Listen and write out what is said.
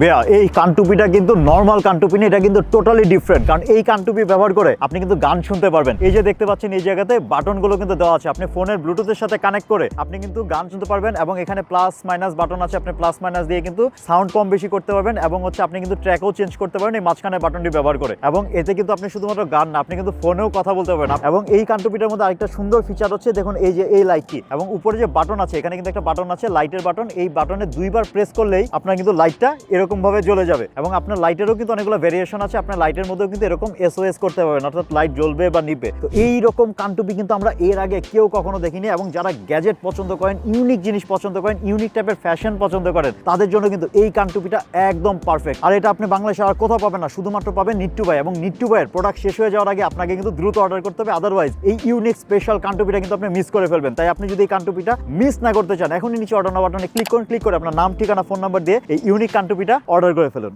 বেয়া এই কানটুপিটা কিন্তু নর্মাল কানটুপি না, এটা কিন্তু টোটালি ডিফারেন্ট কারণ এই কানটুপি ব্যবহার করে আপনি কিন্তু গান শুনতে পারবেন। এই যে দেখতে পাচ্ছেন, এই জায়গাতে বাটনগুলো কিন্তু দেওয়া আছে। আপনি ফোনের ব্লুটুথের সাথে কানেক্ট করে আপনি কিন্তু গান শুনতে পারবেন এবং এখানে প্লাস মাইনাস বাটন আছে। আপনি প্লাস মাইনাস দিয়ে কিন্তু সাউন্ড কম বেশি করতে পারবেন এবং হচ্ছে আপনি কিন্তু ট্র্যাকও চেঞ্জ করতে পারেন এই মাঝখানে বাটনটি ব্যবহার করে। এবং এতে কিন্তু আপনি শুধুমাত্র গান না, আপনি কিন্তু ফোনেও কথা বলতে পারবেন। এবং এই কানটুপিটার মধ্যে আরেকটা সুন্দর ফিচার হচ্ছে, দেখুন এই যে এই লাইটটি এবং উপরে যে বাটন আছে, এখানে কিন্তু একটা বাটন আছে লাইটের বাটন এই বাটনে দুইবার প্রেস করলেই আপনার কিন্তু লাইটটা এরকম ভাবে জ্বলে যাবে। এবং আপনার লাইটেরও কিন্তু অনেকগুলো ভেরিয়েশন আছে, আপনার লাইটের মধ্যেও কিন্তু এরকম এসওএস করতে পারবেন, অর্থাৎ লাইট জ্বলবে বা নিবে। তো এই রকম কানটুপি কিন্তু আমরা এর আগে কেউ কখনো দেখিনি এবং যারা গ্যাজেট পছন্দ করেন ইউনিক জিনিস পছন্দ করেন ইউনিক টাইপের ফ্যাশন পছন্দ করেন, তাদের জন্য কিন্তু এই কানটুপিটা একদম পারফেক্ট আর এটা আপনি বাংলাদেশে আর কোথাও পাবেন না, শুধুমাত্র পাবেন নিট্টু ভাই। এবং নিট্টু ভাইয়ের প্রোডাক্ট শেষ হয়ে যাওয়ার আগে আপনাকে কিন্তু দ্রুত অর্ডার করতে হবে আদারওয়াইজ এই ইউনিক স্পেশাল কানটুপিটা কিন্তু আপনি মিস করে ফেলবেন। তাই আপনি যদি এই কানটুপিটা মিস না করতে চান, এখনই নিচে অর্ডার বাটনে ক্লিক করুন ক্লিক করে আপনার নাম, ঠিকানা ফোন নাম্বার দিয়ে এই ইউনিক কানটুপিটা অর্ডার করে ফেলুন।